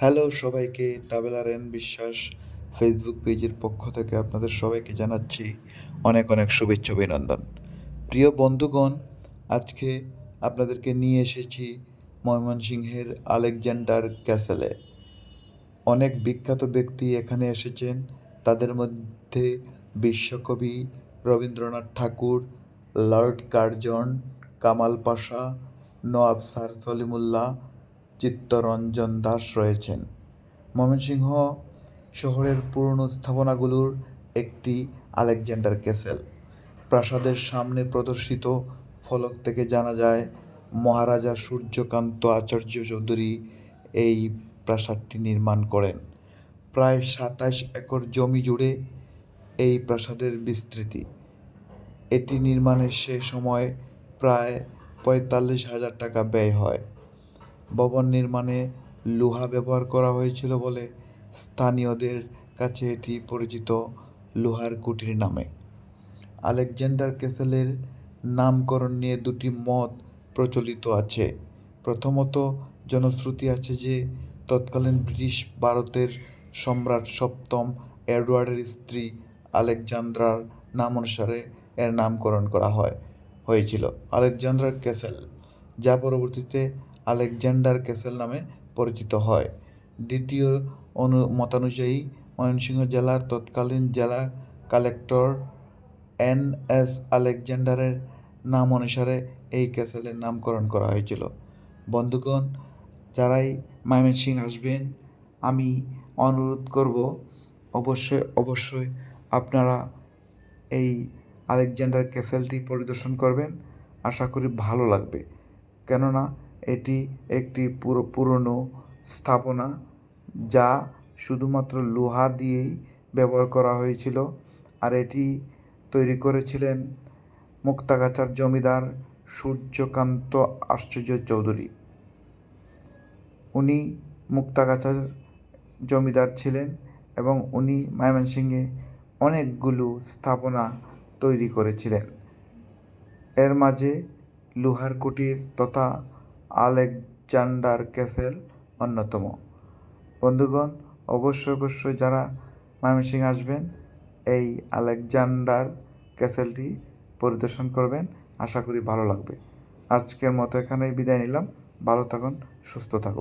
Hello সবাইকে traveller N বিশ্বাস Facebook পেজের পক্ষ থেকে আপনাদের সবাইকে জানাচ্ছি অনেক অনেক শুভেচ্ছা, অভিনন্দন। প্রিয় বন্ধুগণ, আজকে আপনাদেরকে নিয়ে এসেছি ময়মনসিংহের আলেকজান্ডার ক্যাসেলে। অনেক বিখ্যাত ব্যক্তি এখানে এসেছেন। তাদের মধ্যে বিশ্বকবি Rabindranath Thakur, lord Curzon, Kemal Pasha, Nawab sir Salimullah Chittaranjan Das রয়েছেন। ময়মনসিংহ শহরের পুরনো স্থাপনাগুলোর একটি আলেকজান্ডার ক্যাসেল। প্রাসাদের সামনে প্রদর্শিত ফলক থেকে জানা যায়, মহারাজা সূর্যকান্ত আচার্য চৌধুরী এই প্রাসাদটি নির্মাণ করেন। প্রায় সাতাশ একর জমি জুড়ে এই প্রাসাদের বিস্তৃতি। এটি নির্মাণের সে সময় প্রায় পঁয়তাল্লিশ হাজার টাকা ব্যয় হয়। ভবন নির্মাণে লোহা ব্যবহার করা হয়েছিল বলে স্থানীয়দের কাছে এটি পরিচিত লোহার কুটির নামে। আলেকজান্ডার ক্যাসেলের নামকরণ নিয়ে দুটি মত প্রচলিত আছে। প্রথমত, জনশ্রুতি আছে যে, তৎকালীন ব্রিটিশ ভারতের সম্রাট সপ্তম এডওয়ার্ডের স্ত্রী আলেকজান্দ্রার নাম অনুসারে এর নামকরণ করা হয়, হয়েছিল। আলেকজান্ডার ক্যাসেল, যা পরবর্তীতে আলেকজান্ডার ক্যাসেল নামে পরিচিত হয়। দ্বিতীয় অনু, মতানুযায়ী ময়মনসিংহ জেলার তৎকালীন জেলা কালেক্টর এন এস আলেকজান্ডারের নাম অনুসারে এই ক্যাসেলের নামকরণ করা হয়েছিল। বন্ধুগণ, যারাই ময়মনসিংহ আসবেন, আমি অনুরোধ করব, অবশ্যই অবশ্যই আপনারা এই আলেকজান্ডার ক্যাসেলটি পরিদর্শন করবেন। আশা করি ভালো লাগবে। কেননা এটি একটি পুরো, পুরনো স্থাপনা যা শুধুমাত্র লোহা দিয়েই ব্যবহার করা হয়েছিল। আর এটি তৈরি করেছিলেন মুক্তাগাছার জমিদার সূর্যকান্ত আশ্চর্য চৌধুরী। উনি মুক্তাগাছার জমিদার ছিলেন এবং উনি ময়মনসিংহে অনেকগুলো স্থাপনা তৈরি করেছিলেন। এর মাঝে লোহার কুটির তথা আলেকজান্ডার ক্যাসেল অন্যতম। বন্ধুগণ, অবশ্যই অবশ্যই যারা ময়মনসিংহ আসবেন, এই আলেকজান্ডার ক্যাসেলটি পরিদর্শন করবেন। আশা করি ভালো লাগবে। আজকের মতো এখানেই বিদায় নিলাম। ভালো থাকুন, সুস্থ থাকুন।